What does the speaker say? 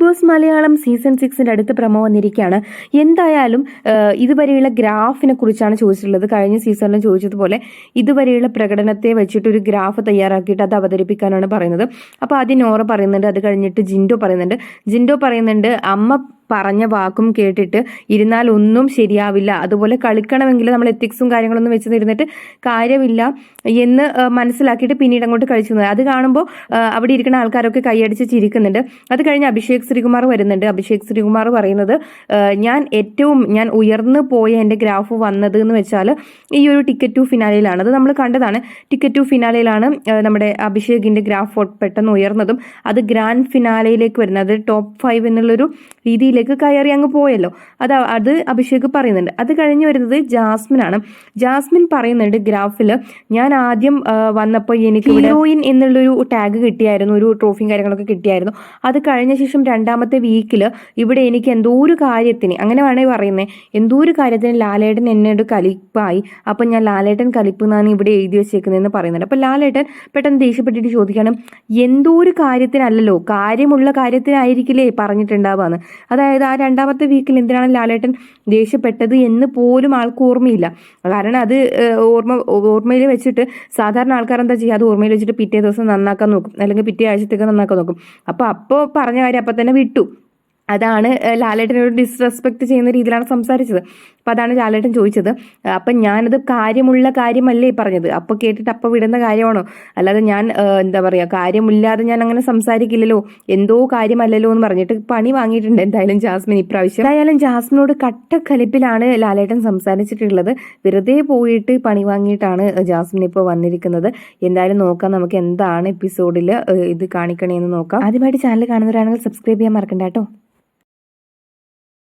Boss Malayalam season സിക്സിന്റെ അടുത്ത promo വന്നിരിക്കുകയാണ്. എന്തായാലും ഇതുവരെയുള്ള ഗ്രാഫിനെ കുറിച്ചാണ് ചോദിച്ചിട്ടുള്ളത്. കഴിഞ്ഞ സീസണിലും ചോദിച്ചതുപോലെ ഇതുവരെയുള്ള പ്രകടനത്തെ വെച്ചിട്ട് ഒരു ഗ്രാഫ് തയ്യാറാക്കിയിട്ട് അത് അവതരിപ്പിക്കാനാണ് പറയുന്നത്. അപ്പോൾ ആദ്യം നോറ പറയുന്നുണ്ട് അത് കഴിഞ്ഞിട്ട് ജിൻഡോ പറയുന്നുണ്ട്. ജിൻഡോ പറയുന്നുണ്ട് അമ്മ പറഞ്ഞ വാക്കും കേട്ടിട്ട് ഇരുന്നാൽ ഒന്നും ശരിയാവില്ല. അതുപോലെ കളിക്കണമെങ്കിൽ നമ്മൾ എത്തിക്സും കാര്യങ്ങളൊന്നും വെച്ച് ഇരുന്നിട്ട് കാര്യമില്ല എന്ന് മനസ്സിലാക്കിയിട്ട് പിന്നീട് അങ്ങോട്ട് കഴിച്ചു അത് കാണുമ്പോൾ അവിടെ ഇരിക്കുന്ന ആൾക്കാരൊക്കെ കൈയടിച്ച് ചിരിക്കുന്നുണ്ട്. അത് കഴിഞ്ഞ് അഭിഷേക് ശ്രീകുമാർ വരുന്നുണ്ട്. അഭിഷേക് ശ്രീകുമാർ പറയുന്നത് ഞാൻ ഏറ്റവും ഞാൻ ഉയർന്നു പോയ എന്റെ ഗ്രാഫ് വന്നത് എന്ന് വെച്ചാൽ ഈ ഒരു ടിക്കറ്റ് ടു ഫിനാലയിലാണ് അത് നമ്മൾ കണ്ടതാണ്. ടിക്കറ്റ് ടു ഫിനാലയിലാണ് നമ്മുടെ അഭിഷേകിന്റെ ഗ്രാഫ് പെട്ടെന്ന് ഉയർന്നതും അത് ഗ്രാൻഡ് ഫിനാലയിലേക്ക് വരുന്നത്. ടോപ്പ് ഫൈവ് എന്നുള്ളൊരു രീതിയിലേക്ക് കയറി അങ്ങ് പോയല്ലോ. അത് അത് അഭിഷേക് പറയുന്നുണ്ട്. അത് കഴിഞ്ഞ് വരുന്നത് ജാസ്മിൻ ആണ്. ജാസ്മിൻ പറയുന്നുണ്ട് ഗ്രാഫിൽ ഞാൻ ആദ്യം വന്നപ്പോൾ എനിക്ക് ഹീറോയിൻ എന്നുള്ളൊരു ടാഗ് കിട്ടിയായിരുന്നു ഒരു ട്രോഫിയും കാര്യങ്ങളൊക്കെ കിട്ടിയായിരുന്നു. അത് കഴിഞ്ഞ ശേഷം രണ്ടാമത്തെ വീക്കിൽ ഇവിടെ എനിക്ക് എന്തോ ഒരു കാര്യത്തിന് അങ്ങനെ വേണമെങ്കിൽ പറയുന്നത് എന്തോ ഒരു കാര്യത്തിന് ലാലേട്ടൻ എന്നോട് കലിപ്പായി. അപ്പം ഞാൻ ലാലേട്ടൻ കലിപ്പ് എന്നാണ് ഇവിടെ എഴുതി വെച്ചേക്കുന്നതെന്ന് പറയുന്നുണ്ട്. അപ്പം ലാലേട്ടൻ പെട്ടെന്ന് ദേഷ്യപ്പെട്ടിട്ട് ചോദിക്കണം എന്തോ ഒരു കാര്യത്തിനല്ലല്ലോ കാര്യമുള്ള കാര്യത്തിനായിരിക്കില്ലേ പറഞ്ഞിട്ടുണ്ടാവുക അതായത് ആ രണ്ടാമത്തെ വീക്കിൽ എന്തിനാണ് ലാലേട്ടൻ ദേഷ്യപ്പെട്ടത് എന്ന് പോലും ആൾക്ക് ഓർമ്മയില്ല. കാരണം അത് ഓർമ്മ ഓർമ്മയിൽ വെച്ചിട്ട് സാധാരണ ആൾക്കാർ എന്താ ചെയ്യുക? അത് ഓർമ്മയിൽ വെച്ചിട്ട് പിറ്റേ ദിവസം നന്നാക്കാൻ നോക്കും. അല്ലെങ്കിൽ പിറ്റേ ആഴ്ചത്തേക്ക് നന്നാക്കാൻ നോക്കും. അപ്പോൾ അപ്പോൾ പറഞ്ഞ കാര്യം അപ്പം തന്നെ വിട്ടു. അതാണ് ലാലേട്ടനോട് ഡിസ്റെസ്പെക്ട് ചെയ്യുന്ന രീതിയിലാണ് സംസാരിച്ചത്. അപ്പോൾ അതാണ് ലാലേട്ടൻ ചോദിച്ചത്. അപ്പം ഞാനത് കാര്യമുള്ള കാര്യമല്ലേ പറഞ്ഞത്? അപ്പോൾ കേട്ടിട്ട് അപ്പോൾ വിടുന്ന കാര്യമാണോ? അല്ലാതെ ഞാൻ എന്താ പറയുക കാര്യമില്ലാതെ ഞാൻ അങ്ങനെ സംസാരിക്കില്ലല്ലോ. എന്തോ കാര്യമല്ലല്ലോ എന്ന് പറഞ്ഞിട്ട് പണി വാങ്ങിയിട്ടുണ്ട് എന്തായാലും ജാസ്മിൻ ഇപ്രാവശ്യം. എന്തായാലും ജാസ്മിനോട് കട്ടക്കലിപ്പിലാണ് ലാലേട്ടൻ സംസാരിച്ചിട്ടുള്ളത്. വെറുതെ പോയിട്ട് പണി വാങ്ങിയിട്ടാണ് ജാസ്മിൻ ഇപ്പോൾ വന്നിരിക്കുന്നത്. എന്തായാലും നോക്കാം നമുക്ക് എന്താണ് എപ്പിസോഡിൽ ഇത് കാണിക്കണേന്ന് നോക്കാം. ആദ്യമായിട്ട് ചാനൽ കാണുന്നവരാണെങ്കിൽ സബ്സ്ക്രൈബ് ചെയ്യാൻ മറക്കണ്ട കേട്ടോ.